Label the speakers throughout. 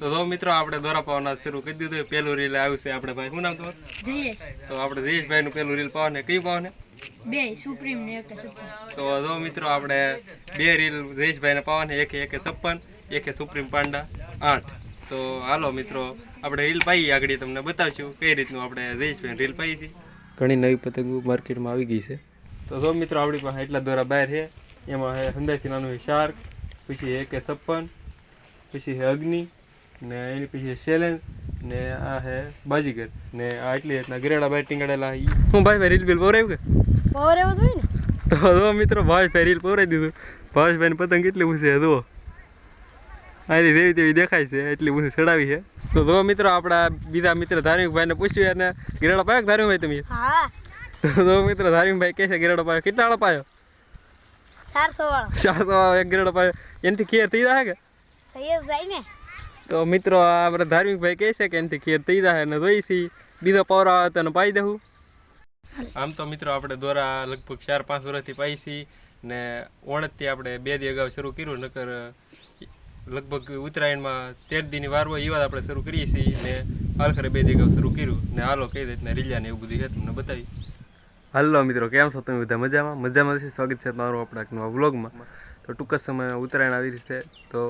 Speaker 1: તો જો મિત્રો આપણે દોરા પાવાના શરૂ કરી દીધું. પેલું રીલ આવ્યું છે આપણે ભાઈ શું નામ તમારું?
Speaker 2: જયેશ.
Speaker 1: તો આપણે જયેશભાઈ નું પેલું રીલ પાવાને. કઈ પાવાને?
Speaker 2: બે સુપ્રીમ ને એક
Speaker 1: તો જો મિત્રો આપણે બે રીલ જયેશભાઈને પાવાને. એક એક છપ્પન એક સુપ્રીમ પાંડા આઠ. તો હાલો મિત્રો આપણે રીલ પાઈએ આગળ તમને બતાવશું કઈ રીતનું આપણે જયેશભાઈ રીલ પાઈ છે. ઘણી નવી પતંગો માર્કેટમાં આવી ગઈ છે. તો જો મિત્રો આપણી પાસે એટલા દોરા બહાર છે. એમાં છે હંદાથી નાનું છે શાર્ક પછી એક છપ્પન પછી છે અગ્નિ ને એની પછી સેલેન્જ ને આ હે બાજીગર. ને આ એટલી રીતના ગરેડા બાય ટીંગાડેલા હું ભાઈ ભાઈ રીલ બિલ બોરાયું કે?
Speaker 2: પાવર એવો જોઈએ ને.
Speaker 1: તો જો મિત્રો ભાઈ ભાઈ રીલ પવરાઈ દીધું. ભાવેશભાઈ પતંગ કેટલી ઊંચી જુઓ. આની જેવી તેવી દેખાય છે એટલી ઊંચી ચડાવી છે. તો જો મિત્રો આપણા બીજા મિત્ર ધાર્મિકભાઈને પૂછ્યું અને ગરેડા પાયો ધાર્મિકભાઈ તમે?
Speaker 2: હા.
Speaker 1: તો જો મિત્રો ધાર્મિકભાઈ કહે છે ગરેડો પાયો. કેટલા વાળો પાયો?
Speaker 2: ચારસો વાળો.
Speaker 1: ચારસો વાળો એક ગરેડો પાયો. એનાથી કેર થઈ જાય કે?
Speaker 2: થઈ જાય ને.
Speaker 1: તો મિત્રો આપણે ધાર્મિકભાઈ કહે છે કે એનાથી ખેર થઈ જાય અને જોઈ છી બીજો પવર આવે તો પાઈ દેવું આમ તો મિત્રો આપણે દોરા લગભગ ચાર પાંચ વર્ષથી પાઈ છીએ ને ઓણતથી આપણે બે દી અગાઉ શરૂ કર્યું નકર લગભગ ઉત્તરાયણમાં તેર દીની વાર હોય એ વાત આપણે શરૂ કરીએ છીએ ને આખરે બે દી અગાઉ શરૂ કર્યું ને હાલો કઈ રીતના રીલિયા ને એવું બધું છે તમને બતાવી. હાલો મિત્રો કેમ છો તમે બધા મજામાં? મજામાં છે. સ્વાગત છે તમારું આપણા વ્લોગમાં. તો ટૂંક જ સમયમાં ઉત્તરાયણ આવી રહી છે. તો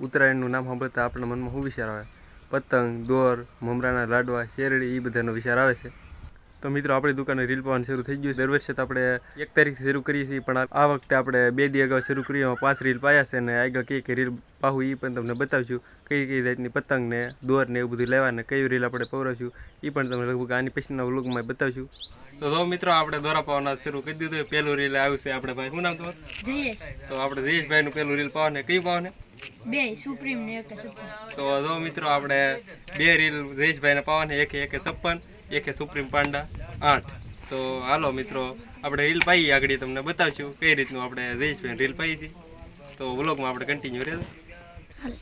Speaker 1: ઉત્તરાયણનું નામ સાંભળતા આપણા મનમાં શું વિચાર આવે? પતંગ, દોર, મમરાના લાડવા, શેરડી એ બધાનો વિચાર આવે છે. તો મિત્રો આપણી દુકાને રીલ પાવાનું શરૂ થઈ ગયું છે. દર વર્ષે તો આપણે એક તારીખથી શરૂ કરીએ છીએ પણ આ વખતે આપણે બે દી અગાઉ શરૂ કરી એમાં પાંચ રીલ પાયા છે અને આગળ કઈ કઈ રીલ પાહું એ પણ તમને બતાવશું. કઈ કઈ જાતની પતંગ ને દોર ને એવું બધું લેવા ને કઈ રીલ આપણે પવરાશું એ પણ તમને લગભગ આની પછીના વ્લોગમાં બતાવશું. તો જો મિત્રો આપણે દોરા પાવાના શરૂ કરી દીધું પહેલું રીલ આવ્યું છે આપણે ભાઈ શું નામ તમારું? તો આપણે જયેશભાઈનું પહેલું રીલ પાવાને કયું પાવાને?
Speaker 2: બે સુપ્રીમ ને એક
Speaker 1: તો જો મિત્રો આપણે બે રીલ જયેશભાઈને પાવાને એક એક છપ્પન. એકે સુપ્રીમ પાંડા, આઠ. તો હાલો મિત્રો, આપણે રીલ પાઈએ આગળ તમને બતાવશું કઈ રીતનું આપણે જઈશું રીલ પાઈ છે તો વ્લોગમાં આપણે કન્ટિન્યુ રહે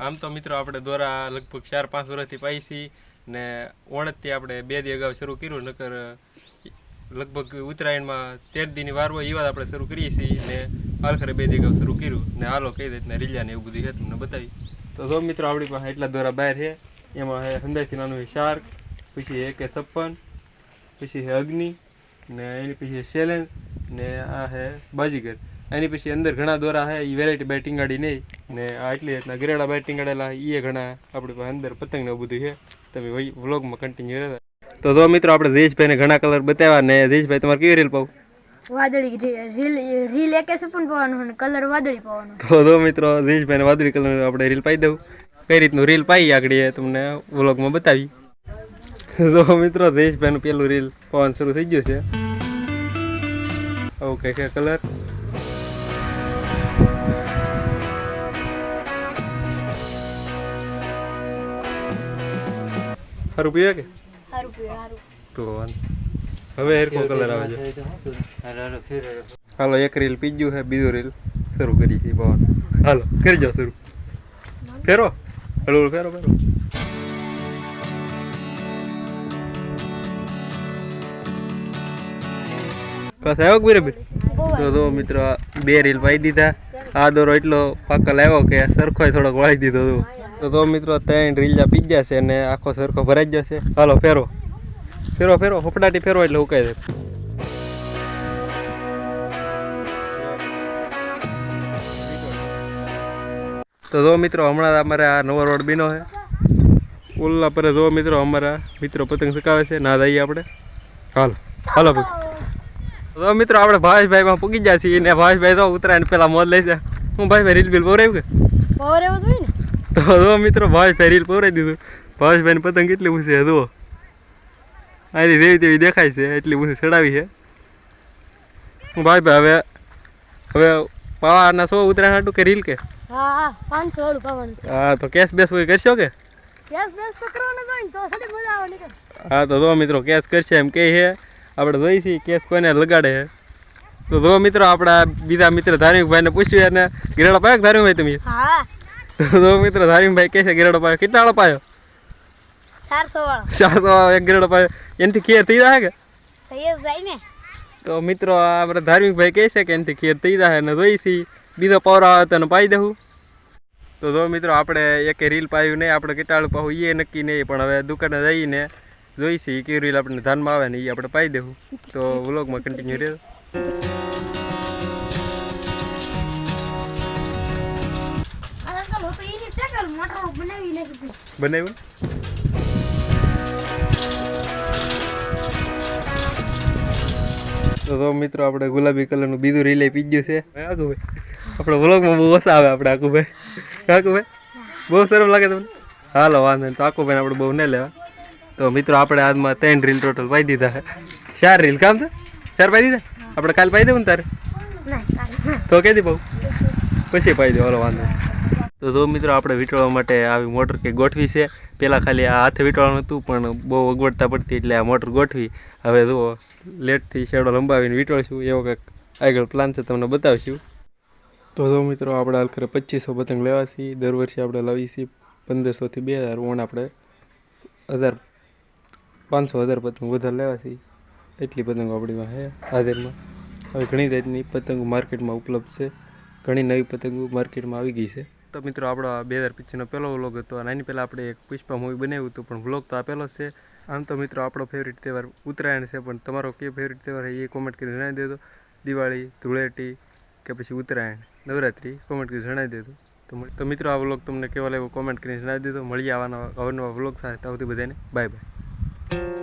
Speaker 1: આમ તો મિત્રો આપણે દોરા લગભગ ચાર, પાંચ વર્ષથી પાઈ છીએ ને ઓણતથી આપણે બે દી અગાઉ શરૂ કર્યું, નકર લગભગ ઉત્તરાયણમાં તેર દીની વાર હોય એ વાત આપણે શરૂ કરીએ છીએ ને આખરે બે દી અગાઉ શરૂ કર્યું. ને હાલો કઈ રીતના રીલિયા ને એવું બધું છે તમને બતાવી. તો જો મિત્રો, આપણી પાસે એટલા દોરા બહાર છે. એમાં છે હંદાથી નાનું શાર્ક પછી એકે છપ્પન પછી છે અગ્નિ ને એની પછી સેલેન્જ ને આ છે બાજીગર. એની પછી અંદર ઘણા દોરા છે એ વેરાયટી બાય ટીંગાડી નહીં ને આ એટલી રીતના ગરેડા બાય ટીંગાડેલા એ ઘણા આપણી પાસે અંદર પતંગ ને બધું છે. તમે વ્લોગમાં કન્ટિન્યુ રહેતા તો જો મિત્રો આપણે દેશભાઈને ઘણા કલર બતાવ્યા ને દેશભાઈ તમારે કેવી રીલ પાવું
Speaker 2: વાદળી રીલ રીલ એકે સપન પાવાનું અને કલર વાદળી પાવાનો
Speaker 1: તો જો મિત્રો દેશભાઈને વાદળી કલર આપણે રીલ પાઈ દઉં. કઈ રીતનું રીલ પાઈ આગળ તમને વ્લોગમાં બતાવી. જો મિત્રો દેશભાઈનું પેલું રીલ પવન શરૂ થઈ ગયું છે. ઓકે કે કલર સારું પીવે કે? તો હવે હેરકો કલર આવે છે. હાલો એક રીલ પીજ્યું છે બીજું રીલ શરૂ કરી છે પવન. હાલો કરી જાઓ શરૂ. ફેરો? હળવું ફેરો ફેરો. કસ આવ્યો કે બરાબર તો તો મિત્રો બે રીલ પાઈ દીધા. આ દોરો એટલો પાકલ આવ્યો કે સરખો થોડોક વાળી દીધો હતો તો તો મિત્રો, ત્રણ રીલજા પી જશે અને આખો સરખો ભરાઈ જશે હાલો ફેરો ફેરો ફેરો હોપડાટી ફેરો એટલે ઉકાઈ જાય. તો જો મિત્રો, હમણાં અમારે આ નવો રોડ બીનો છે. ઓલા પર જો મિત્રો, અમારા મિત્રો પતંગ ચકાવે છે. ના જઈએ આપણે. હાલો. હાલો, ભાઈ. તો મિત્રો આપણે ભાવેશભાઈમાં પૂગી ગયા છીએ ને ભાવેશભાઈ તો ઉતરાયણ પેલા મોજ લઈ છે. હું ભાઈ રીલ બિલ પવરાયું કે
Speaker 2: ને?
Speaker 1: તો મિત્રો ભાવેશભાઈ રીલ પવરાઈ દીધું. ભાવેશભાઈની પતંગ કેટલી ઊંચી છે જુઓ. અહીંથી જેવી તેવી દેખાય છે એટલી ઊંચી ચડાવી છે. હું ભાઈ હવે હવે પાવાના સો ઉતરાયણ હતું કે રીલ કે?
Speaker 2: હા
Speaker 1: તો કેશ બેસ હોય કરશો કે? હા તો જો મિત્રો કેસ કરશે એમ કહે છે. આપણે જોઈ છીએ કેસ કોઈને લગાડે છે. તો જો મિત્રો આપણા બીજા મિત્ર ધાર્મિકભાઈને પૂછ્યું અને ગિરાડો પાયો ધાર્મિકભાઈ તમે? જો મિત્ર ધાર્મિકભાઈ કહે છે ગિરાડો પાયો. કેટલા વાળો પાયો?
Speaker 2: ચારસો વાળો.
Speaker 1: એક ગિરાડો પાયો. એનાથી ખેર થઈ જાય કે? તો મિત્રો આપણે ધાર્મિકભાઈ કહે છે કે એનાથી ખેર થઈ જાય અને જોઈ છીએ બીજો પવર આવે તો પાઈ દઉં તો જો મિત્રો આપણે એક રીલ પાયું નહીં આપણે કેટલાળું પાવું એ નક્કી નહીં. પણ હવે દુકાને જઈને જોઈશી એ કેવી રીલ આપણને ધ્યાનમાં આવે ને એ આપણે પાઈ દેવું. તો વ્લોગમાં કન્ટિન્યુ
Speaker 2: નાખી
Speaker 1: બનાવ્યું? તો મિત્રો આપણે ગુલાબી કલરનું બીજું રીલે ગયું છે. આકુ ભાઈ. આપણે વ્લોગમાં બહુ ઓછા આવે આપણે આકુ ભાઈ. આકુ ભાઈ. બહુ સરસ લાગે તમને? હાલો વાંધો તો આકુ ભાઈ આપણે બહુ નહીં લેવા. તો મિત્રો, આપણે આજમાં ત્રણ રીલ ટોટલ પાઈ દીધા ચાર રીલ કામ છે? ચાર પાઈ દીધા? આપણે કાલ પાઈ દેવું ને તારે? તો કહી કહેતી બહુ. પછી પાઈ દો, હાલો, વાંધો. તો જો મિત્રો, આપણે વીંટળવા માટે આવી મોટર કે ગોઠવી છે. પહેલાં ખાલી આ હાથે વીંટવાનું હતું, પણ બહુ અગવડતા પડતી એટલે આ મોટર ગોઠવી. હવે જુઓ, લેટથી શેડો લંબાવીને વીંટળશું. એવો કંઈક આગળ પ્લાન છે, તમને બતાવશું. તો જો મિત્રો, આપણે હાલ કરે પચીસો પતંગ લેવાથી દર વર્ષે આપણે લાવીએ છીએ પંદરસોથી બે હજાર, ઓણ આપણે હજાર પાંચસો હજાર પતંગ વધારે લેવા છે એટલી પતંગો આપણી પાસે હાજરમાં. હવે ઘણી જાતની પતંગો માર્કેટમાં ઉપલબ્ધ છે. ઘણી નવી પતંગો માર્કેટમાં આવી ગઈ છે. તો મિત્રો, આપણો બે હજાર પચીસનો પહેલો વ્લોગ હતો. અને એની પહેલાં આપણે એક પુષ્પા મૂવી બનાવ્યું હતું, પણ વ્લોગ તો આ પહેલો છે. આમ તો મિત્રો, આપણો ફેવરિટ તહેવાર ઉત્તરાયણ છે, પણ તમારો કયો ફેવરિટ તહેવાર એ કોમેન્ટ કરીને જણાવી દેજો. દિવાળી, ધૂળેટી કે પછી ઉત્તરાયણ, નવરાત્રિ કોમેન્ટ કરી જણાવી દેજો. તો મિત્રો, આ વ્લોગ તમને કેવા લાગ્યો કોમેન્ટ કરીને જણાવી દેજો. મળીએ આવાના અવનવા વ્લોગ સાથે. આવતી બધાને બાય બાય Thank you.